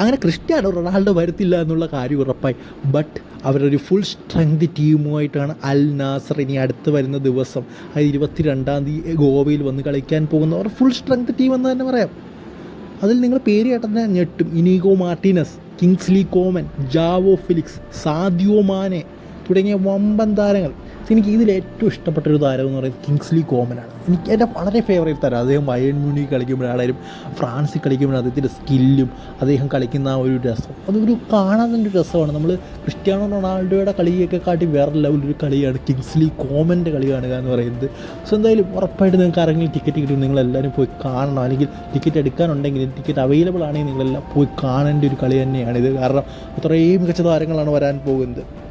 അങ്ങനെ Cristiano Ronaldo വരത്തില്ല എന്നുള്ള കാര്യം ഉറപ്പായി. ബട്ട് അവരൊരു ഫുൾ സ്ട്രെങ്ത് ടീമുമായിട്ടാണ് അൽ നാസർ ഇനി അടുത്ത് വരുന്ന ദിവസം. അതായത് ഇരുപത്തി രണ്ടാം തീയതി ഗോവയിൽ വന്ന് കളിക്കാൻ പോകുന്ന അവർ ഫുൾ സ്ട്രെങ്ത് ടീം എന്ന് തന്നെ പറയാം. അതിൽ നിങ്ങൾ പേര് കേട്ടതിനെ ഞെട്ടും. Inigo Martinez Kingsley Coman Joao Felix Sadio Mane തുടങ്ങിയ വമ്പൻ താരങ്ങൾ. എനിക്ക് ഇതിൽ ഏറ്റവും ഇഷ്ടപ്പെട്ട ഒരു താരം എന്ന് പറയുന്നത് കിങ്സ്ലി കോമനാണ്. എനിക്ക് എന്റെ വളരെ ഫേവറേറ്റ് താരം. അദ്ദേഹം വയൻ മ്യൂണി കളിക്കുമ്പോഴാണേലും ഫ്രാൻസിൽ കളിക്കുമ്പോഴും അദ്ദേഹത്തിന്റെ സ്കില്ലും അദ്ദേഹം കളിക്കുന്ന ആ ഒരു രസം. അതൊരു കാണാൻ ഒരു രസമാണ്. നമ്മൾ ക്രിസ്ത്യാനോ റൊണാൾഡോയുടെ കളിയൊക്കെ കാട്ടി വേറെ ലെവലൊരു കളിയാണ് കിങ്സ്ലി കോമന്റെ കളി കാണുക എന്ന് പറയുന്നത്. സോ എന്തായാലും ഉറപ്പായിട്ട് നിങ്ങൾക്ക് ആരെങ്കിലും ടിക്കറ്റ് കിട്ടും. നിങ്ങളെല്ലാവരും പോയി കാണണം. അല്ലെങ്കിൽ ടിക്കറ്റ് എടുക്കാനുണ്ടെങ്കിൽ ടിക്കറ്റ് അവൈലബിൾ ആണെങ്കിൽ നിങ്ങളെല്ലാം പോയി കാണേണ്ട ഒരു കളി തന്നെയാണിത് കാരണം അത്രയും മികച്ച താരങ്ങളാണ് വരാൻ പോകുന്നത്.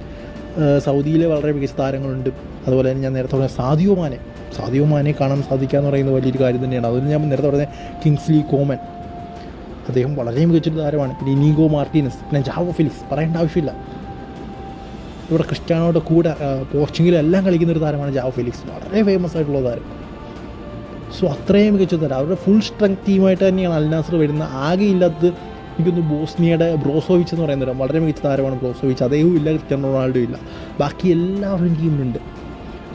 സൗദിയിലെ വളരെ മികച്ച താരങ്ങളുണ്ട്. അതുപോലെ തന്നെ ഞാൻ നേരത്തെ പറഞ്ഞ സാദിയോമാനെ സാദിയോമാനെ സാദിയോ മാനെ കാണാൻ സാധിക്കുക എന്ന് പറയുന്നത് വലിയൊരു കാര്യം തന്നെയാണ്. അതുകൊണ്ട് ഞാൻ നേരത്തെ പറഞ്ഞ കിങ്സ്ലി കോമൻ. അദ്ദേഹം വളരെ മികച്ചൊരു താരമാണ്. പിന്നെ ഇനീഗോ മാർട്ടീനസ് പിന്നെ ജാവോ ഫിലിക്സ് പറയേണ്ട ആവശ്യമില്ല. ഇവിടെ ക്രിസ്ത്യാനോയുടെ കൂടെ പോർച്ചുഗലെല്ലാം കളിക്കുന്ന ഒരു താരമാണ് ജാവോ ഫിലിക്സ്. വളരെ ഫേമസ് ആയിട്ടുള്ള താരം. സോ അത്രയും മികച്ച താരം. അവരുടെ ഫുൾ സ്ട്രെങ്ത് ടീമായിട്ട് തന്നെയാണ് അൽനാസർ വരുന്നത്. ആകെ ഇല്ലാത്തത് എനിക്കൊന്ന് ബോസ്നിയയുടെ ബ്രോസോവിച്ച് എന്ന് പറയുന്നത് വളരെ മികച്ച താരമാണ് ബ്രോസോവിച്ച്. അദ്ദേഹവും ഇല്ല ക്രിസ്ത്യാനോ റൊണാൾഡോ ഇല്ല. ബാക്കി എല്ലാവരും ടീമിലുണ്ട്.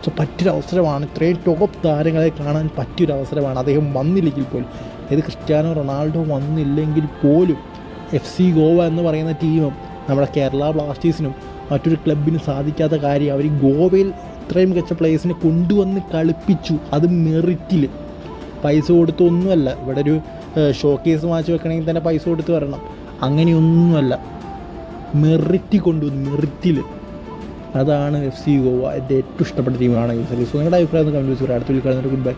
സോ പറ്റൊരു അവസരമാണ് ഇത്രയും ടോപ്പ് താരങ്ങളെ കാണാൻ പറ്റിയൊരു അവസരമാണ് അദ്ദേഹം വന്നില്ലെങ്കിൽ പോലും അതായത് ക്രിസ്ത്യാനോ റൊണാൾഡോ വന്നില്ലെങ്കിൽ പോലും എഫ് സി ഗോവ എന്ന് പറയുന്ന ടീമും നമ്മുടെ കേരള ബ്ലാസ്റ്റേഴ്സിനും മറ്റൊരു ക്ലബിനും സാധിക്കാത്ത കാര്യം അവർ ഗോവയിൽ ഇത്രയും മികച്ച പ്ലേയേഴ്സിനെ കൊണ്ടുവന്ന് കളിപ്പിച്ചു. അത് മെറിറ്റിൽ പൈസ കൊടുത്തൊന്നുമല്ല. ഇവിടെ ഒരു ഷോക്കേസ് വാങ്ങിച്ച് വെക്കണമെങ്കിൽ തന്നെ പൈസ കൊടുത്ത് വരണം. അങ്ങനെയൊന്നുമല്ല. മെറിറ്റി കൊണ്ടുവന്നു മെറിറ്റിൽ അതാണ് എഫ് സി ഗോവ. എന്റെ ഏറ്റവും ഇഷ്ടപ്പെട്ട ടീമാണ് ഈ സർവീസ് നിങ്ങളുടെ അഭിപ്രായം വെച്ചു അടുത്ത വിളിക്കാൻ ഗുഡ് ബൈ